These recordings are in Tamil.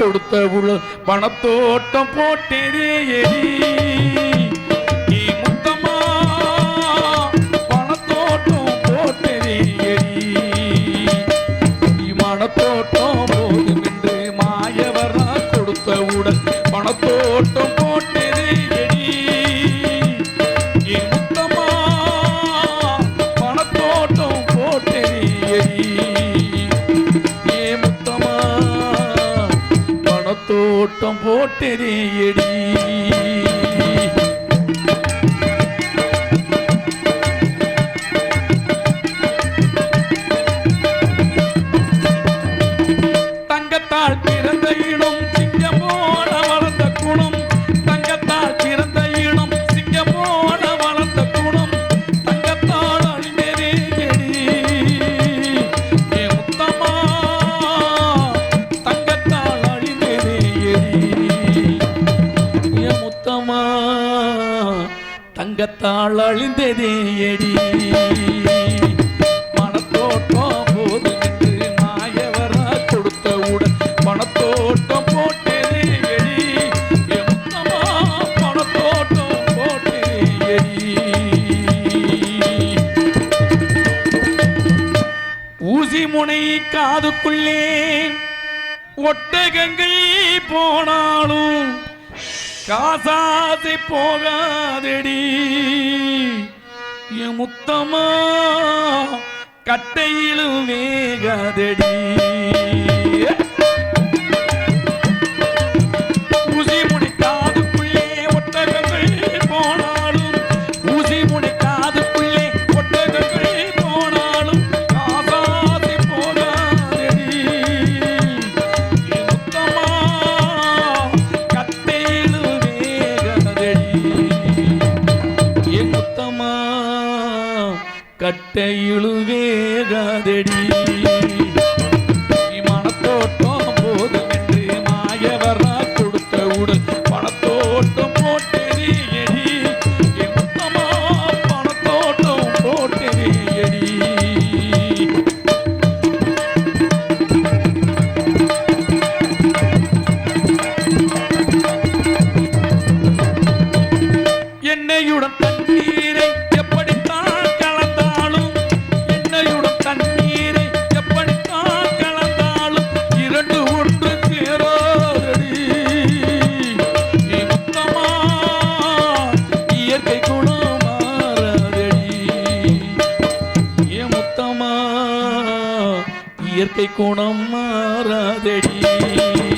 கொடுத்த உள்ள பணத்தோட்டம் போட்டேரே எரி நெறியிட தங்கத்தாள் அழிந்ததே எடி. மனத்தோட்டம் போது நின்று நாயவரா கொடுத்த உடன் மனத்தோட்டம் போட்டதே எடி. எத்தமா மனத்தோட்டம் போட்டதே எடி. ஊசி முனை காதுக்குள்ளே ஒட்டகங்கள் போனாலும் காசாசி போகாதடி. முத்தமா கட்டையிலும் வேகாதடி. கட்டையிழு வேகாதடி மாறாதடி.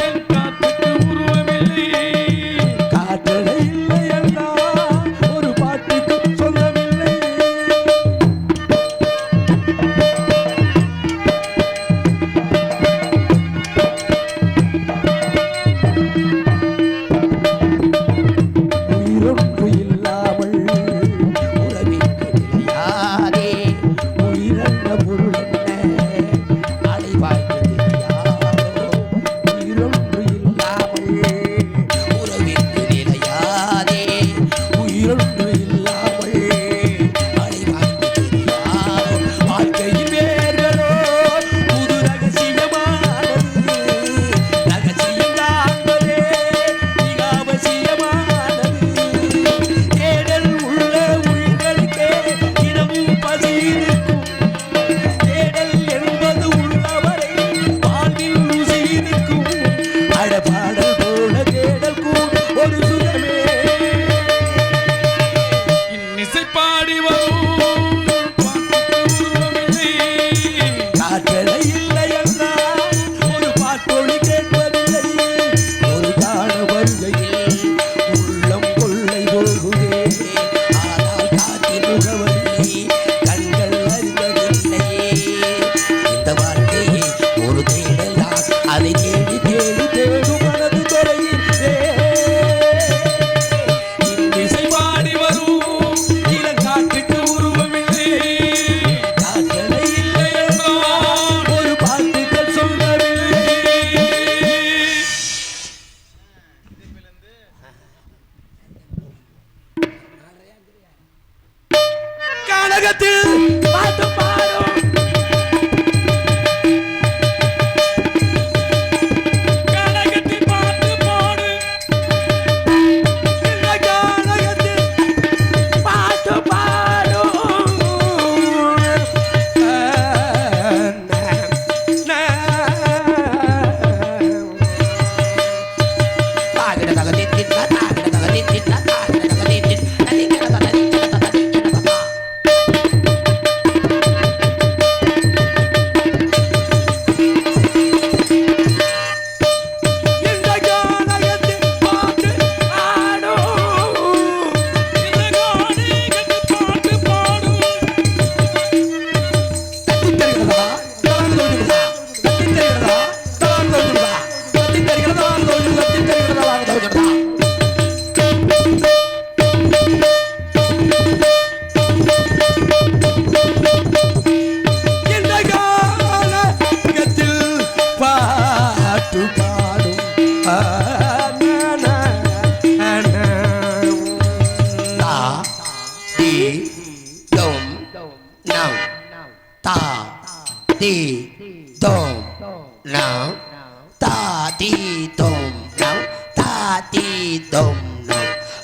大地咚咚，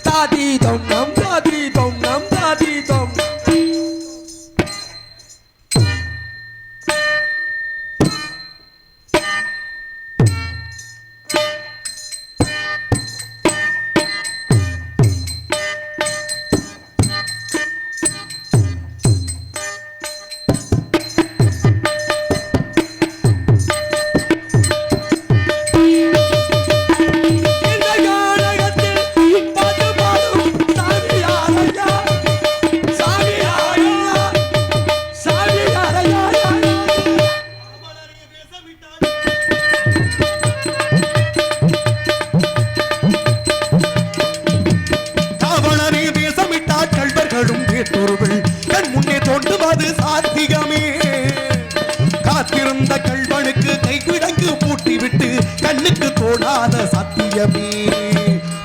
大地咚咚 தோடாத சத்தியமே.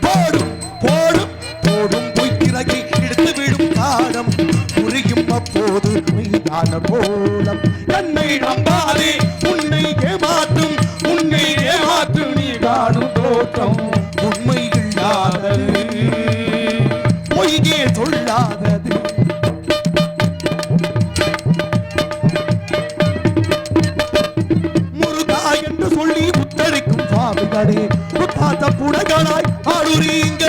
போடும் போடும் போடும் பொய்க்கிறகை எடுத்து விடும் காலம். புரியும் அப்போது மெய்தான போலம் என்னை நம்பாதே உன்னை ஏமாற்றும் உன்னை ஏமாற்றும் நீ காணும் தோற்றம். உண்மை இல்லாதது பொய்யே சொல்லாதது. சுவாமிகளே புத்தாத்த புடகளாய் ஆளுறீங்க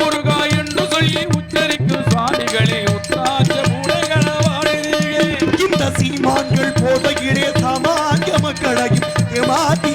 முருகா என்று சொல்லி உச்சரிக்கும் சுவாமிகளே உத்தாச்ச மூடைகளவாடுகிறீர்கள் இந்த சீமான்கள் போதையிலே சமாஜ மக்களையும் ஏமாற்ற